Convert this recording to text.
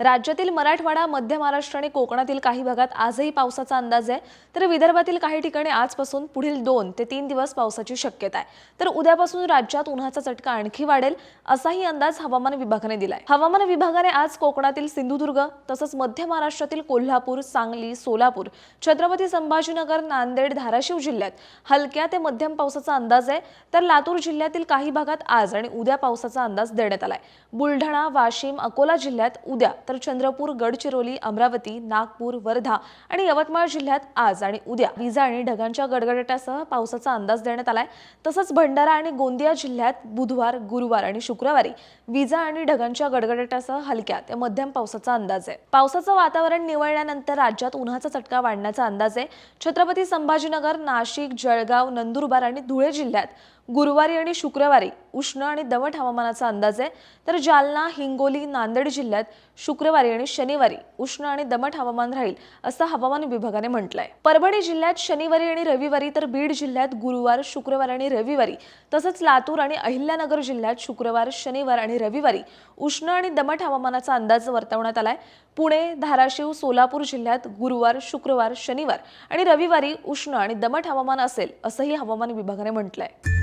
राज्यातील मराठवाडा मध्य महाराष्ट्र आणि कोकणातील काही भागात आजही पावसाचा अंदाज आहे. तर विदर्भातील काही ठिकाणी आजपासून पुढील दोन ते तीन दिवस पावसाची शक्यता आहे. तर उद्यापासून राज्यात उन्हाचा चटका आणखी वाढेल असाही अंदाज हवामान विभागाने दिलाय. हवामान विभागाने आज कोकणातील सिंधुदुर्ग तसंच मध्य महाराष्ट्रातील कोल्हापूर सांगली सोलापूर छत्रपती संभाजीनगर नांदेड धाराशिव जिल्ह्यात हलक्या ते मध्यम पावसाचा अंदाज आहे. तर लातूर जिल्ह्यातील काही भागात आज आणि उद्या पावसाचा अंदाज देण्यात आलाय. बुलढाणा वाशिम अकोला जिल्ह्यात उद्या तर चंद्रपूर गडचिरोली अमरावती नागपूर वर्धा आणि यवतमाळ जिल्ह्यात आज आणि उद्या विजा आणि ढगांच्या गडगडाटासह पावसाचा अंदाज देण्यात आलाय. तसंच भंडारा आणि गोंदिया जिल्ह्यात बुधवार गुरुवार आणि शुक्रवारी विजा आणि ढगांच्या गडगडाटासह हलक्या ते मध्यम पावसाचा अंदाज आहे. पावसाचं वातावरण निवळल्यानंतर राज्यात उन्हाचा चटका वाढण्याचा अंदाज आहे. छत्रपती संभाजीनगर नाशिक जळगाव नंदुरबार आणि धुळे जिल्ह्यात गुरुवारी आणि शुक्रवारी उष्ण आणि दमट हवामानाचा अंदाज आहे. तर जालना हिंगोली नांदेड जिल्ह्यात शुक्रवारी आणि शनिवारी उष्ण आणि दमट हवामान राहील असं हवामान विभागाने म्हटलंय. परभणी जिल्ह्यात शनिवारी आणि रविवारी तर बीड जिल्ह्यात गुरुवार शुक्रवार आणि रविवारी तसंच लातूर आणि अहिल्यानगर जिल्ह्यात शुक्रवार शनिवार आणि रविवारी उष्ण आणि दमट हवामानाचा अंदाज वर्तवण्यात आलाय. पुणे धाराशिव सोलापूर जिल्ह्यात गुरुवार शुक्रवार शनिवार आणि रविवारी उष्ण आणि दमट हवामान असेल असंही हवामान विभागाने म्हटलंय.